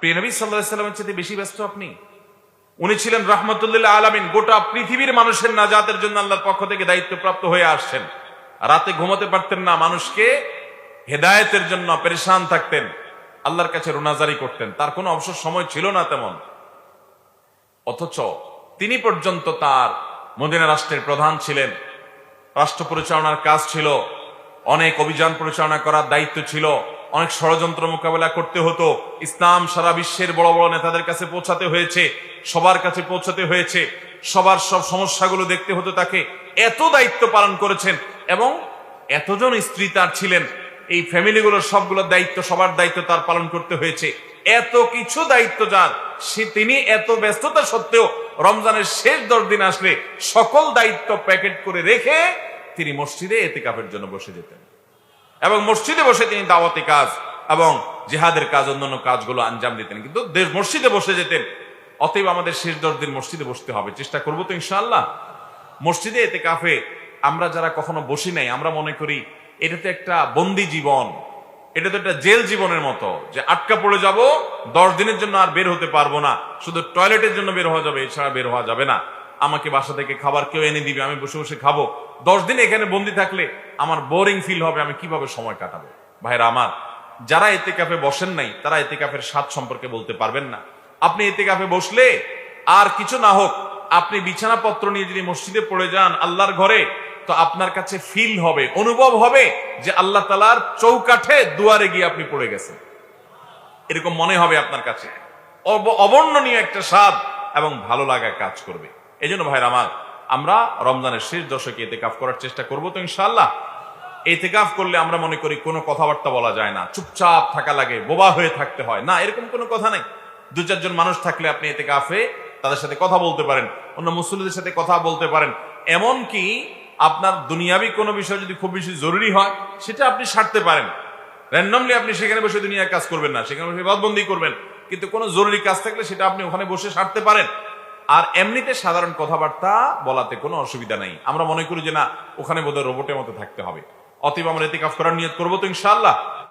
প্রিয় নবী সাল্লাহ সাল্লামের চেয়ে বেশি ব্যস্ত আপনি? উনি ছিলেন রহমতুল্লাহ আলমিন, গোটা পৃথিবীর মানুষের নাজাতের জন্য আল্লাহর পক্ষ থেকে দায়িত্বপ্রাপ্ত হয়ে আসছেন। রাতে ঘুমাতে পারতেন না, মানুষকে হেদায়েতের জন্য পরেশান থাকতেন, আল্লাহর কাছে রোনাজারি করতেন। তার কোনো অবসর সময় ছিল না তেমন। অথচ তিনি পর্যন্ত তার মদিনা রাষ্ট্রের প্রধান ছিলেন। রাষ্ট্র পরিচালনার কাজ ছিল, অনেক অভিযান পরিচালনা করার দায়িত্ব ছিল। অনেক ষড়যন্ত্র মোকাবেলা করতে হতো। ইসলাম সারা বিশ্বের বড় বড় নেতাদের কাছে পৌঁছাতে হয়েছে, সবার কাছে পৌঁছাতে হয়েছে। সবার সব সমস্যাগুলো দেখতে হতো তাকে। এত দায়িত্ব পালন করেছেন এবং এতজন স্ত্রী তার ছিলেন। এই ফ্যামিলিগুলোর সবগুলোর দায়িত্ব, সবার দায়িত্ব তার পালন করতে হয়েছে। এত কিছু দায়িত্ব যার, সে তিনি এত ব্যস্ততা সত্ত্বেও রমজানের শেষ দশ দিন আসলে সকল দায়িত্ব প্যাকেট করে রেখে তিনি মসজিদে এতে কাপের জন্য বসে যেতেন। এবং মসজিদে বসে তিনি দাওয়াতি কাজ এবং জিহাদের কাজ, অন্যান্য কাজগুলো আঞ্জাম দিতেন। কিন্তু দে- মসজিদে বসে যেতেন, অতএব আমাদের শেষ দশ দিন মসজিদে বসতে হবে। চেষ্টা করব তো ইনশাল্লাহ মসজিদে এতে কাফে আমরা যারা কখনো বসি নাই, আমরা মনে করি এটা তো একটা বন্দি জীবন। এটা তো একটা জেল জীবনের মতো যে আটকা পড়ে যাব, দশ দিনের জন্য আর বের হতে পারব না। শুধু টয়লেটের জন্য বের হওয়া যাবে, এছাড়া বের হওয়া যাবে না। আমাকে বাসা থেকে খাবার কেউ এনে দিবে, আমি বসে বসে খাব। দশ দিন এখানে বন্দি থাকলে আমার বোরিং ফিল হবে, আমি কীভাবে সময় কাটাবো? ভাইরা আমার, যারা এতে কাফে বসেন নাই, তারা এতে কাফের স্বাদ সম্পর্কে বলতে পারবেন না। আপনি এতে কাফে বসলে আর কিছু না হোক, আপনি বিছানাপত্র নিয়ে যদি মসজিদে পড়ে যান আল্লাহর ঘরে, তো আপনার কাছে ফিল হবে, অনুভব হবে যে আল্লাহ তালার চৌকাঠে দুয়ারে গিয়ে আপনি পড়ে গেছেন। এরকম মনে হবে আপনার কাছে। অব- অবর্ণনীয় একটা স্বাদ এবং ভালো লাগা কাজ করবে। এই জন্য ভাইর আমার, আমরা রমজানের শেষ দশকে এতে কাফ করার চেষ্টা করব তো ইনশাল্লাহ এতেকাফ করলে আমরা মনে করি কোনো কথাবার্তা বলা যায় না। চুপচাপ থাকা লাগে, বোবা হয়ে থাকতে হয়। না, এরকম কোনো কথা নেই। দু চারজন মানুষ থাকলে আপনি এতেকাফে তাদের সাথে কথা বলতে পারেন, অন্য মুসলিমদের সাথে কথা বলতে পারেন। এমন কি আপনার দুনিয়াবি কোনো বিষয় যদি খুব বেশি জরুরি হয়, সেটা আপনি সারতে পারেন। র্যান্ডমলি আপনি সেখানে বসে দুনিয়ার কাজ করবেন না, সেখানে বসে বাদবন্দি করবেন। কিন্তু কোনো জরুরি কাজ থাকলে সেটা আপনি ওখানে বসে সারতে পারেন। আর এমনিতে সাধারণ কথাবার্তা বলাতে কোনো অসুবিধা নাই। আমরা মনে করি যে না, ওখানে বোধহয় রোবটের মতো থাকতে হবে। অতএব আমরা এতে কাজ করার নিয়ত করব তো ইনশাআল্লাহ।